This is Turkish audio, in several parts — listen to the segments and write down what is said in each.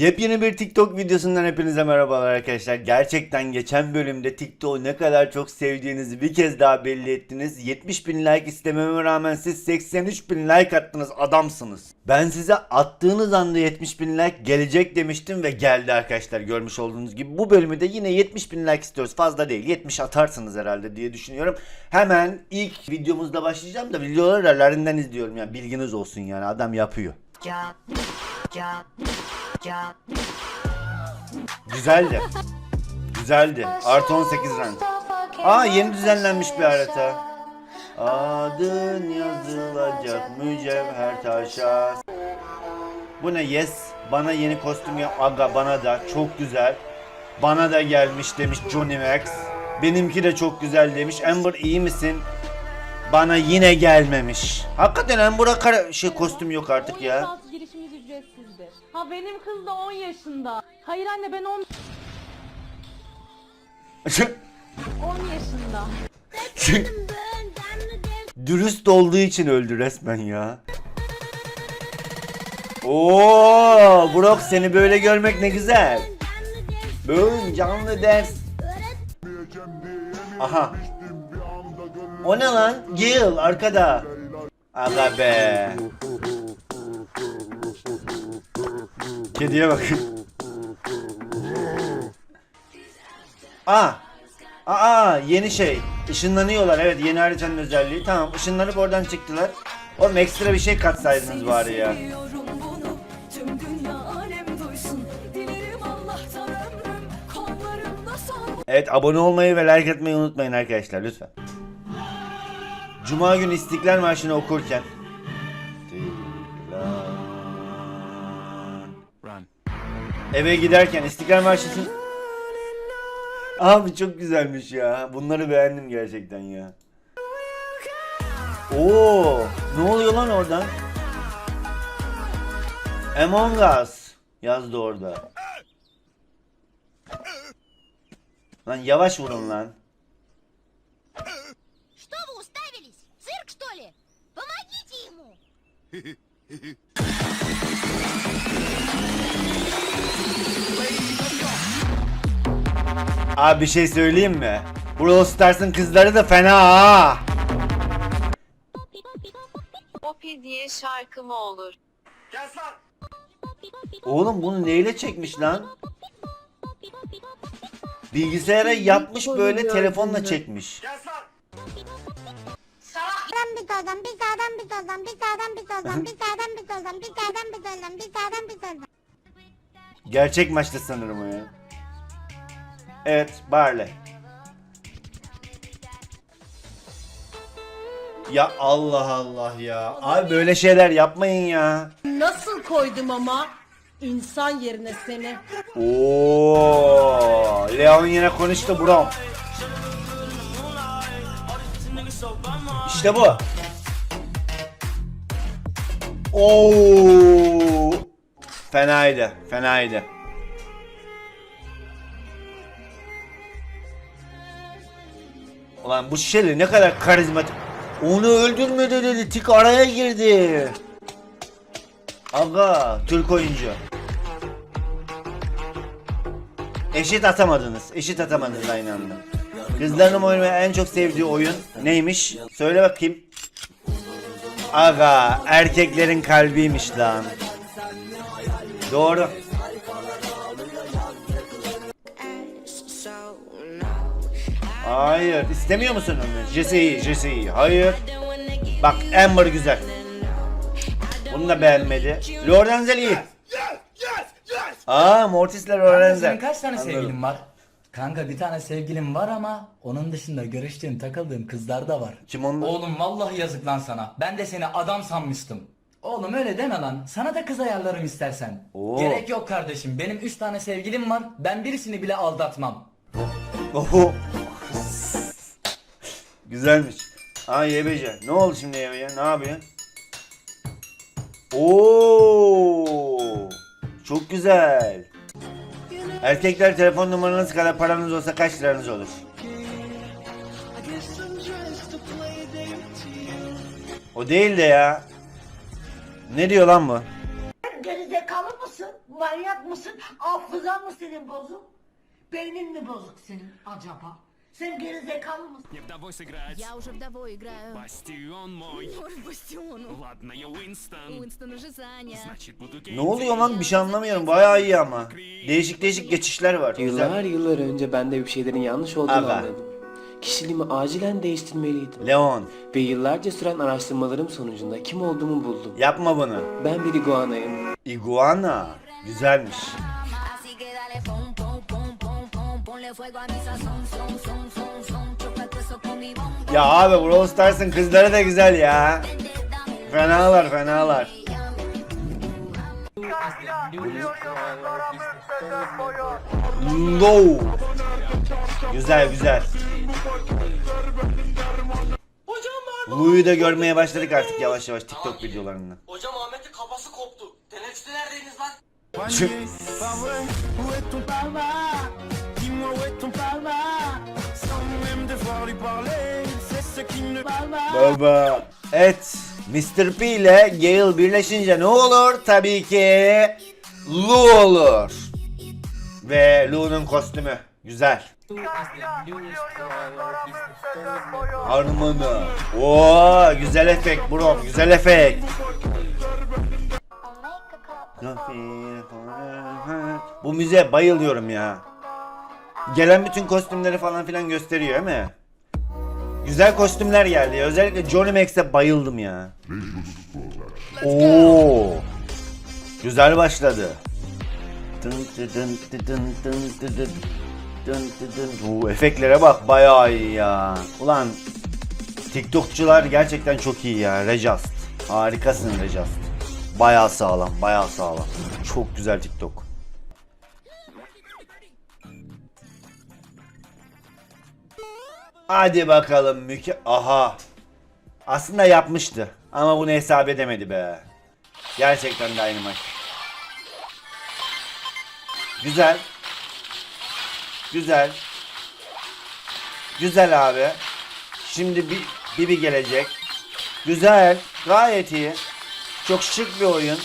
Yepyeni bir TikTok videosundan hepinize merhabalar arkadaşlar. Gerçekten geçen bölümde TikTok'u ne kadar çok sevdiğinizi bir kez daha belli ettiniz. 70 bin like istememe rağmen siz 83 bin like attınız adamsınız. Ben size attığınız anda 70 bin like gelecek demiştim ve geldi arkadaşlar görmüş olduğunuz gibi. Bu bölümü de yine 70 bin like istiyoruz fazla değil 70 atarsınız herhalde diye düşünüyorum. Hemen ilk videomuzda başlayacağım da videoları da izliyorum yani bilginiz olsun yani adam yapıyor. job. Güzeldi. Güzeldi. Artı 18 rank. Aa yeni düzenlenmiş bir harita. Adın yazılacak mücevher taşa. Bu ne yes? Bana yeni kostüm yap. Aga bana da çok güzel. Bana da gelmiş demiş Johnny Max. Benimki de çok güzel demiş. Amber iyi misin? Bana yine gelmemiş. Hakikaten Amber'a şey kostüm yok artık ya. Ha benim kız da 10 yaşında. Hayır anne ben 10, 10 yaşında. Dürüst olduğu için öldü resmen ya. Oo, Brock seni böyle görmek ne güzel. Bugün canlı ders. Aha. O ne lan? Gil arkada. Aga be. Kediye bakın. Aa. Aa yeni şey. Işınlanıyorlar evet yeni haritanın özelliği. Tamam ışınlanıp oradan çıktılar. Oğlum ekstra bir şey katsaydınız bari ya. Evet abone olmayı ve like etmeyi unutmayın arkadaşlar lütfen. Cuma günü İstiklal Marşı'nı okurken Eve giderken İstiklal Marşı'nı Abi çok güzelmiş ya. Bunları beğendim gerçekten ya. Oo, ne oluyor lan oradan? Among Us yazdı orada. Lan yavaş vurun lan. Что вы уставились? Цирк, что ли? Помогите ему! Abi bir şey söyleyeyim mi? Brawl Stars'ın kızları da fena ha. Poppy diye şarkı mı olur? Oğlum bunu neyle çekmiş lan? Bilgisayara yapmış böyle telefonla çekmiş. Sağdan bir soldan, bir sağdan bir soldan, bir sağdan bir soldan, bir sağdan bir soldan, bir sağdan bir soldan, bir sağdan bir soldan. Gerçek maçta sanırım o ya. Evet, Barley. Ya Allah Allah ya. Abi böyle şeyler yapmayın ya. Nasıl koydum ama insan yerine seni. Oo, Leon yine konuştu bro. İşte bu. Oo. Fenaydı, fenaydı. Ulan bu Shelly ne kadar karizmatik. Onu öldürmedi dedi, tik araya girdi. Aga, Türk oyuncu. Eşit atamadınız. Eşit atamadınız aynı anda. Kızların oynamayı en çok sevdiği oyun neymiş? Söyle bakayım. Aga erkeklerin kalbiymiş lan. Doğru. Hayır. istemiyor musun onu? Jesse'yi, Jesse'yi. Hayır. Bak Amber güzel. Bunu da beğenmedi. Lorenzel iyi. Aa Mortis'le Kanka Lorenzel. senin kaç tane Anladım. sevgilin var? Kanka bir tane sevgilim var ama onun dışında görüştüğüm takıldığım kızlar da var. Kim onlar? Oğlum vallahi yazık lan sana. Ben de seni adam sanmıştım. Oğlum öyle deme lan. Sana da kız ayarlarım istersen. Oo. Gerek yok kardeşim. Benim 3 tane sevgilim var. Ben birisini bile aldatmam. Oho. Güzelmiş. Aa YBC. Ne oldu şimdi YBC? Ne yapıyorsun? Oo. Çok güzel. Erkekler telefon numaranız kadar paranız olsa kaç liranız olur? O değil de ya. Ne diyor lan bu? Gerizekalı mısın? manyak mısın? Hafızan mı senin bozuk? Beynin mi bozuk senin acaba? Sen geri zekalı mısın? Я уже вдовой играю. Бастион мой. Ой, бастиону. Ладно, я Уинстон. Уинстон уже занят. Значит, буду Ne oluyor lan bir şey anlamıyorum. Bayağı iyi ama. Değişik değişik geçişler var. Yıllar Güzel. yıllar önce ben de bir şeylerin yanlış olduğunu Aga. anladım. Kişiliğimi acilen değiştirmeliydim. Leon Ve yıllarca süren araştırmalarım sonucunda kim olduğumu buldum. yapma bunu. Ben bir iguanayım. Iguana. Güzelmiş. Así que dale pom pom pom pom pom ponle fuego a mi sazón Ya abi Brawl Stars'ın kızları da güzel ya. Fenalar fenalar. No. Güzel güzel. Lou'yu da görmeye başladık artık yavaş yavaş TikTok videolarında. Hocam Ahmet'in kafası koptu. Teneffüste neredeydiniz lan? Şu- Baba. Evet. Mr. P ile Gale birleşince ne olur? Tabii ki Lou olur. Ve Lou'nun kostümü. Güzel. Harmanı. Oo, güzel efekt bro. Güzel efekt. Bu müziğe bayılıyorum ya. Gelen bütün kostümleri falan filan gösteriyor değil mi? Güzel kostümler geldi. Özellikle Johnny Max'e bayıldım ya. Oo. Güzel başladı. Dın dı dın dı dın dın dı dı dın dı dın. Oo, efektlere bak bayağı iyi ya. Ulan TikTokçular gerçekten çok iyi ya. Rejast. Harikasın Rejast. Bayağı sağlam, bayağı sağlam. Çok güzel TikTok. Hadi bakalım müke... Aha. Aslında yapmıştı. Ama bunu hesap edemedi be. Gerçekten Dynamite. Güzel. Güzel. Güzel abi. Şimdi bir Bibi gelecek. Güzel. Gayet iyi. Çok şık bir oyun.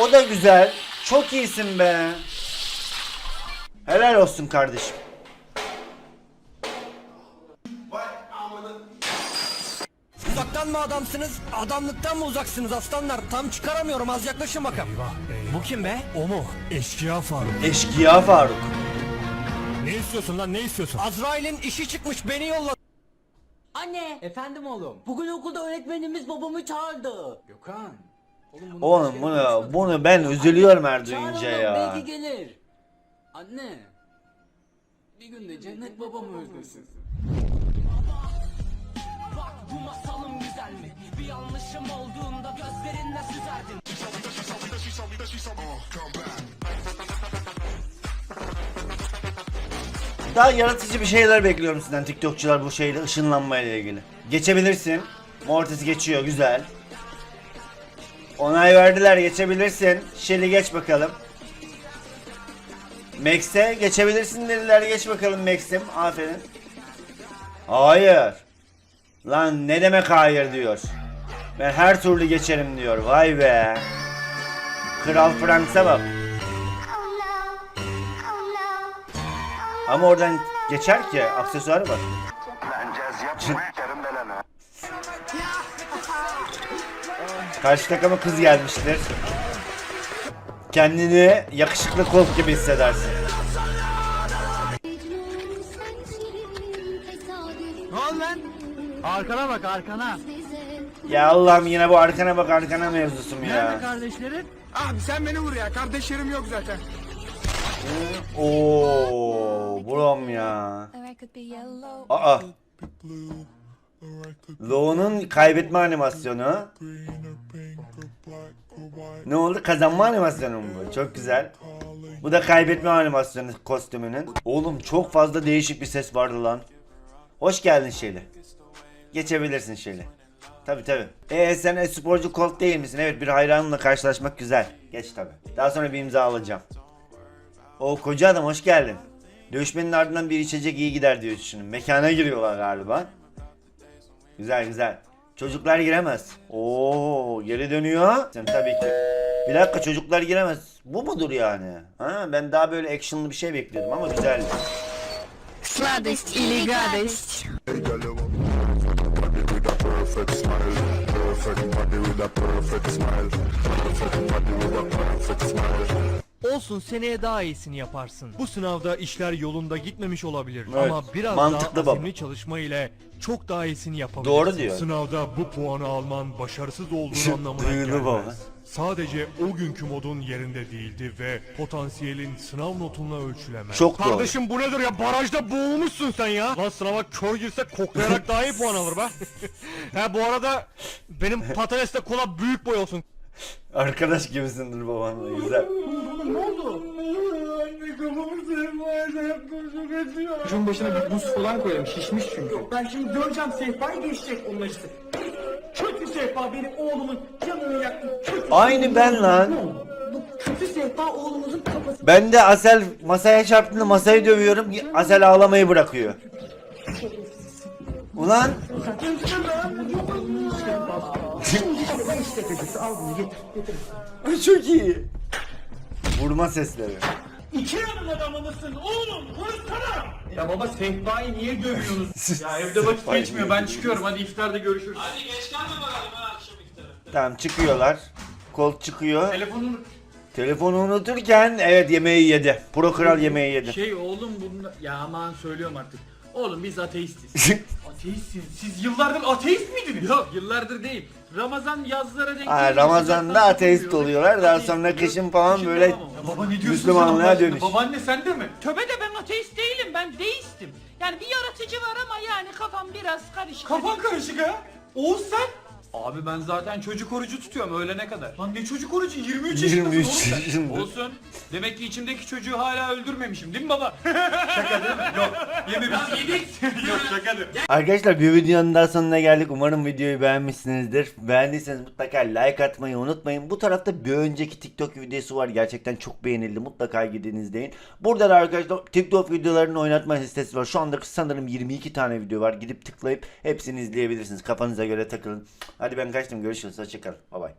O da güzel. Çok iyisin be. Helal olsun kardeşim. Uzaktan mı adamsınız? Adamlıktan mı uzaksınız aslanlar? Tam çıkaramıyorum az yaklaşın bakalım. Bu kim be? O mu? Eşkıya Faruk. Eşkıya Faruk. Ne istiyorsun lan ne istiyorsun? Azrail'in işi çıkmış beni yolla. Anne. Efendim oğlum. Bugün okulda öğretmenimiz babamı çağırdı. Gökhan. Oğlum bunu bunu ben üzülüyorum her duyunca ya. belki gelir. Anne. Bir gün de cennet babamı özlesin. Bu masalım güzel mi? Bir yanlışım olduğunda gözlerinden süzerdim. Daha yaratıcı bir şeyler bekliyorum sizden TikTokçular bu şeyle ışınlanmayla ilgili. Geçebilirsin. Mortis geçiyor güzel. Onay verdiler geçebilirsin. Shelly geç bakalım. Max'e geçebilirsin dediler geç bakalım Max'im. Aferin. Hayır. Lan ne demek hayır diyor. Ben her türlü geçerim diyor. Vay be. Kral Franks'a bak. Ama oradan geçer ki aksesuarı var. Karşı takıma kız gelmiştir. Kendini yakışıklı Colt gibi hissedersin. Arkana bak arkana. Ya Allah'ım yine bu arkana bak arkana mevzusum ya. kardeşlerin? Abi sen beni vur ya kardeşlerim yok zaten. Oo, brom ya. Aa. Lo'nun kaybetme animasyonu. Ne oldu? Kazanma animasyonu mu bu? Çok güzel. Bu da kaybetme animasyonu kostümünün. Oğlum çok fazla değişik bir ses vardı lan. Hoş geldin Şeli. Geçebilirsin Şeli. Tabi tabi. Ee sen e-sporcu Colt değil misin? Evet bir hayranımla karşılaşmak güzel. Geç tabi. Daha sonra bir imza alacağım. O koca adam hoş geldin. Dövüşmenin ardından bir içecek iyi gider diyor düşünün. Mekana giriyorlar galiba. Güzel güzel. Çocuklar giremez. Oo geri dönüyor. Sen tabii ki. Bir dakika çocuklar giremez. Bu mudur yani? Ha, ben daha böyle actionlı bir şey bekliyordum ama güzeldi. Сладость или гадость? Olsun seneye daha iyisini yaparsın. Bu sınavda işler yolunda gitmemiş olabilir Evet, ama biraz mantıklı daha baba. azimli çalışma ile çok daha iyisini yapabilirsin. Doğru diyor. Sınavda bu puanı alman başarısız olduğun anlamına gelmez. baba. Sadece o günkü modun yerinde değildi ve potansiyelin sınav notunla ölçülemez. Çok doğru. Kardeşim bu nedir ya? Barajda boğulmuşsun sen ya. Lan sınava kör girse koklayarak daha iyi puan alır be. ha bu arada benim patatesle kola büyük boy olsun. Arkadaş gibisindir babanla güzel. Çocuğun başına bir buz falan koyalım şişmiş çünkü. Ben şimdi göreceğim sehpayı geçecek onun acısı. Sehpa benim oğlumun canını yaktı. Kötü Aynı ben lan. Bu kötü sehpa oğlumuzun kafası. Ben de Asel masaya çarptığında masayı dövüyorum. Asel ağlamayı bırakıyor. Ulan çok iyi. Vurma sesleri. İki yanın adamı mısın oğlum? Vursana. Ya baba sehpayı niye dövüyorsunuz? Ya evde vakit geçmiyor. Ben çıkıyorum. Hadi iftarda görüşürüz. Tamam çıkıyorlar. Kol çıkıyor. Telefonunu Telefonu unuturken evet yemeği yedi. Pro kral yemeği yedi. Şey oğlum bunda... Ya aman söylüyorum artık. Oğlum biz ateistiz. Ateistsiniz. Siz yıllardır ateist miydiniz? Yok yıllardır değil. Ramazan yazlara denk Ha, gelince Ramazan'da sıcaktan ateist tutuluyor. oluyorlar. Daha Ateist sonra oluyor. kışın falan Kışın böyle tamam ama. Baba ne diyorsun Müslümanlığa sen Allah dönüş. Babaanne sende mi? Töbe de ben ateist değilim ben deistim. Yani bir yaratıcı var ama yani kafam biraz karışık. Kafan karışık ha? Oğuz sen? Abi ben zaten çocuk orucu tutuyorum öğlene kadar. Lan ne çocuk orucu? 23 yaşındasın 23 oğlum sen. yaşında. Olsun. Demek ki içimdeki çocuğu hala öldürmemişim değil mi baba? şaka değil mi? Yok. Yememişsin. yedik. Yok şaka değil. Arkadaşlar bir videonun daha sonuna geldik. Umarım videoyu beğenmişsinizdir. Beğendiyseniz mutlaka like atmayı unutmayın. Bu tarafta bir önceki TikTok videosu var. Gerçekten çok beğenildi. Mutlaka gidin izleyin. Burada da arkadaşlar TikTok videolarının oynatma listesi var. Şu anda sanırım 22 tane video var. Gidip tıklayıp hepsini izleyebilirsiniz. Kafanıza göre takılın. Hadi ben kaçtım. Görüşürüz. Hoşçakalın. Bay bay.